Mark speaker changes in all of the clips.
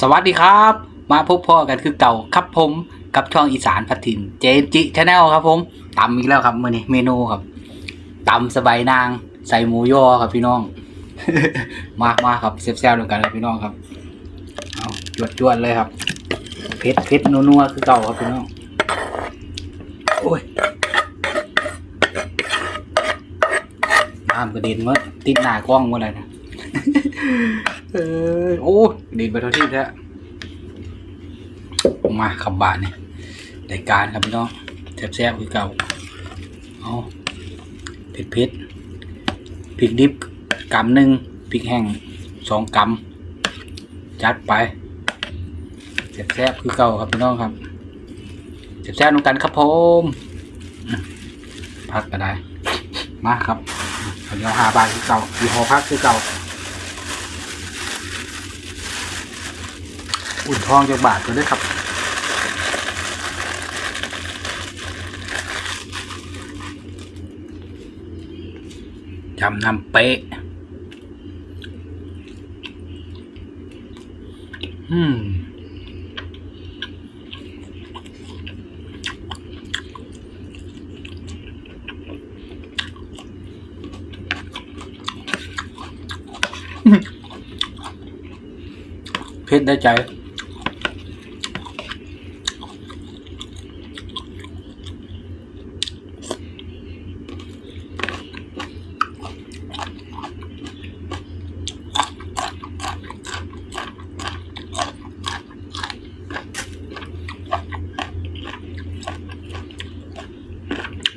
Speaker 1: สวัสดีครับ มาพบพ่อกันคือเก่าครับผมกับช่องอีสานพัทินเจนจิชาแนลครับผมตำอีกแล้วครับมื้อนี้เมนูครับตำสบายนางใส่หมูยอครับพี่น้อง มามาครับเซฟๆด้วยกันครับพี่น้องครับเอาจวดจวดๆเลยครับเผ็ดเผ็ดนัวๆคือเก่าครับพี่น้องโอ้ยน้ำกระเด็นมาติดหน้ากล้องเมื่อไหร่นะ เออโอ้ดีดไปเท่าที่แท้มาขับบาทเนี่ยรายการครับพี่น้องแซ่บๆคือเก่าเอาเผ็ดเผ็ดๆพริกดิบกำหนึ่งพริกแห้งสองกำจัดไปแซ่บๆคือเก่าครับพี่น้องครับแซ่บๆน้องกันครับผมพักก็ได้มาครับเดี๋ยวหาบาทคือเก่าอยู่หอพักคือเก่า อุ่นทองจากบาทกันด้วยครับจำนำเป๊ะ อืมเพชรได้ใจ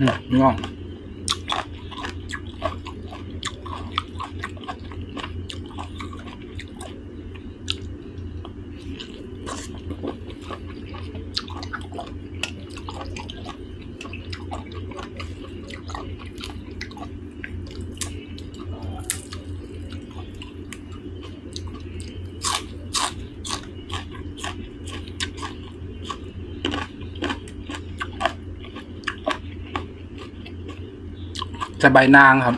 Speaker 1: อืมง่ สบายนางครับ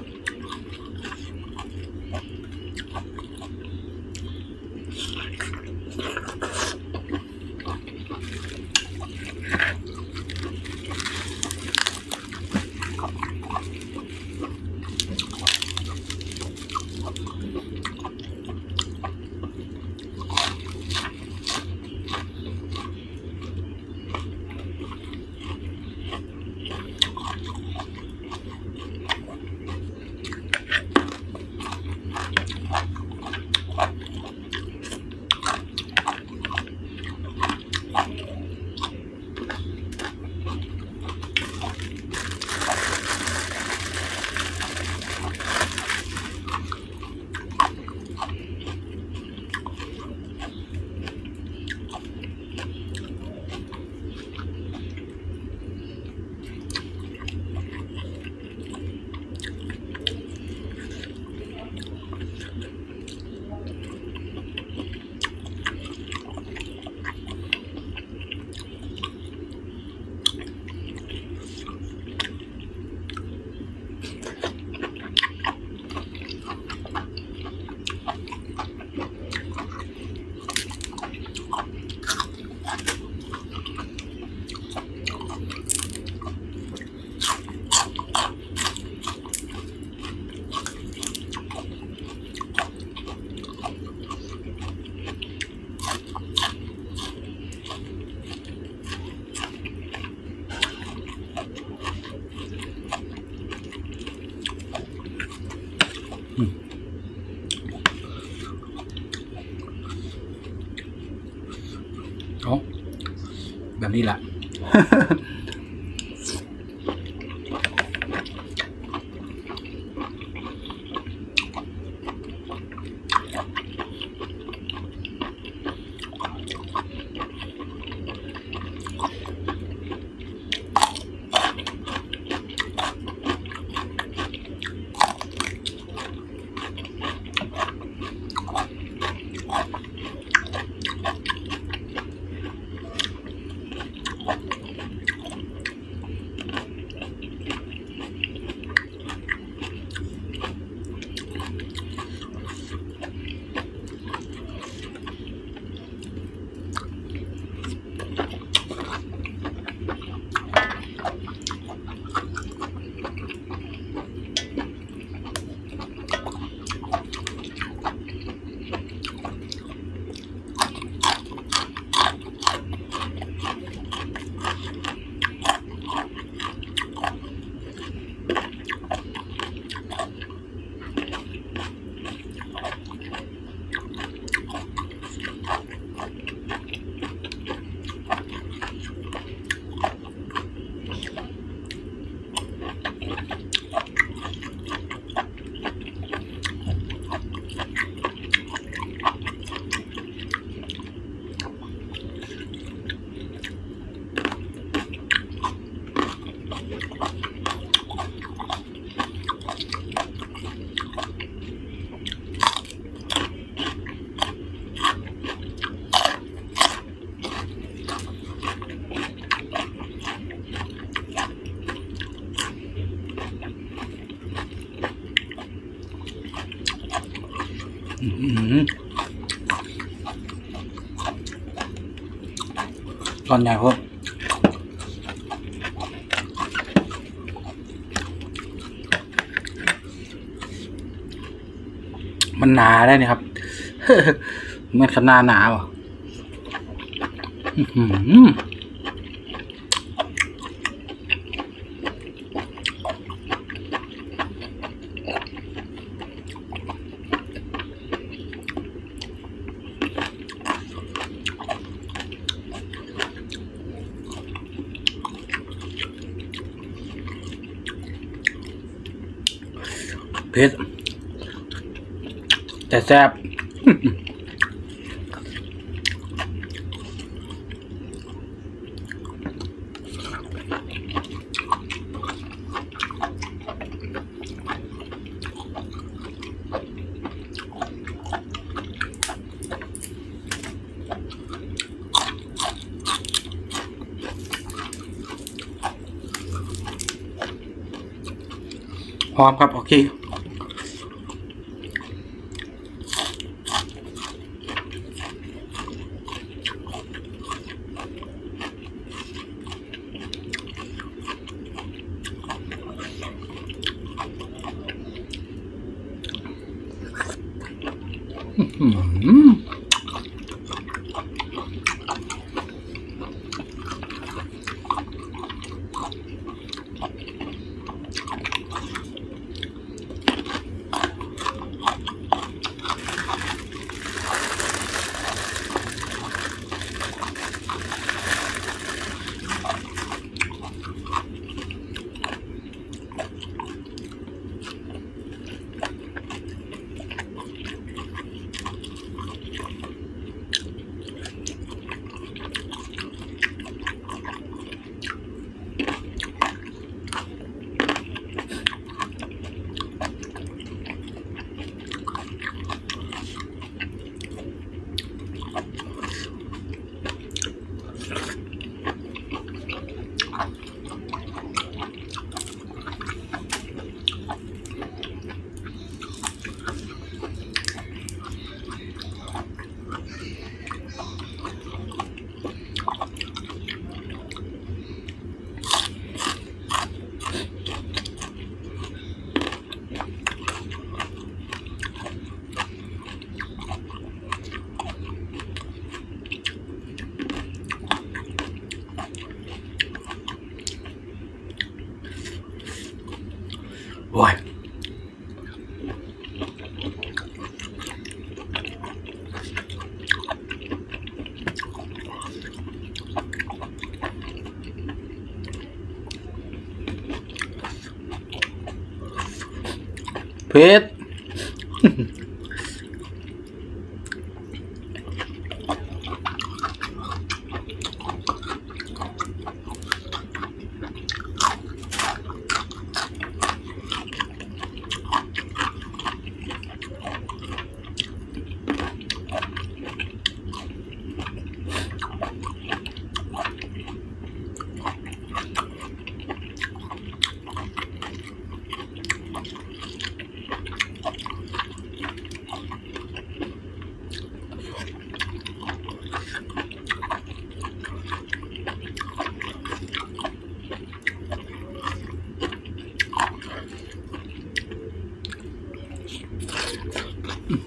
Speaker 1: เอาแบบนี้แหละ ตอนใหญ่พวกมันหนาได้นี่ครับ มันขนาดหนาวอะ เผ็ดแต่แซ่บพร้อมครับ โอเค อื้อหือโอ้ย เ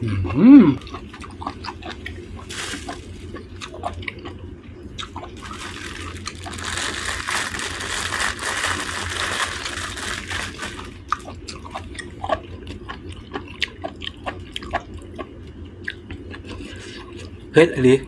Speaker 1: Mm-hmm. Hết đi